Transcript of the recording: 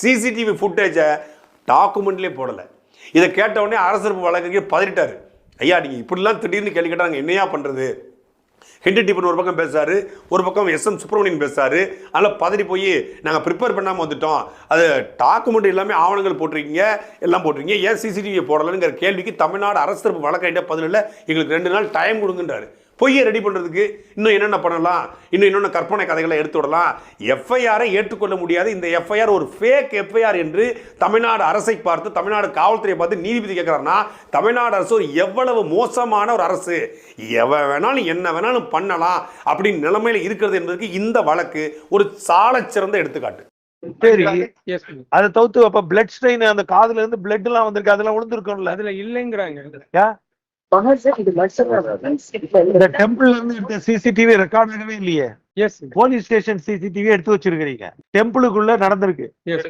CCTV ஃபுட்டேஜை டாக்குமெண்ட்லேயே போடலை. இதை கேட்டவுடனே அரசு வழக்கறிஞர் பதறிட்டார். ஐயா நீங்கள் இப்படிலாம் திடீர்னு கேள்வி கேட்டாங்க என்னையா பண்ணுறது ஹென்ரி டிபன் ஒரு பக்கம் பேசுறாரு ஒரு பக்கம் எஸ் எம் சுப்பிரமணியன் பேசுறாரு. அதில் பதறி போய் நாங்கள் ப்ரிப்பேர் பண்ணாமல் வந்துட்டோம். அது டாக்குமெண்ட் எல்லாமே ஆவணங்கள் போட்டிருக்கீங்க எல்லாம் போட்டிருக்கீங்க. ஏன் சிசிடிவி போடலைங்கிற கேள்விக்கு தமிழ்நாடு அரசு தரப்பு வழக்கையிட்ட பதிலில் எங்களுக்கு ரெண்டு நாள் டைம் கொடுங்கன்றாரு. பொய்யை ரெடி பண்ணுறதுக்கு இன்னும் என்னென்ன பண்ணலாம்? இன்னும் இன்னொன்று கற்பனை கதைகளை எடுத்து விடலாம்? எஃப்ஐஆரை ஏற்றுக்கொள்ள முடியாது. இந்த எஃப்ஐஆர் ஒரு ஃபேக் எஃப்ஐஆர் என்று தமிழ்நாடு அரசை பார்த்து தமிழ்நாடு காவல்துறையை பார்த்து நீதிபதி கேட்குறாருன்னா தமிழ்நாடு அரசு ஒரு எவ்வளவு மோசமான ஒரு அரசு? எவன் வேணாலும் என்ன வேணாலும் பண்ணலாம் அப்படின்னு நிலைமையில இருக்கிறது என்பதற்கு இந்த வழக்கு ஒரு சாலச் சிறந்த எடுத்துக்காட்டு. சரி. அதை தவிர்த்து அப்ப பிளட் ஸ்ட்ரெயின் அந்த காதுல இருந்து பிளட் எல்லாம் வந்திருக்கு அதெல்லாம் விழுந்திருக்கும்ல அதுல இல்லைங்கிறாங்க. டெம்பிள்ல இருந்து எடுத்த சிசிடிவி ரெக்கார்ட் ஆகவே இல்லையே. எஸ் போலீஸ் ஸ்டேஷன் சிசிடிவி எடுத்து வச்சிருக்கீங்க டெம்பிளுக்குள்ள நடந்திருக்கு. எஸ்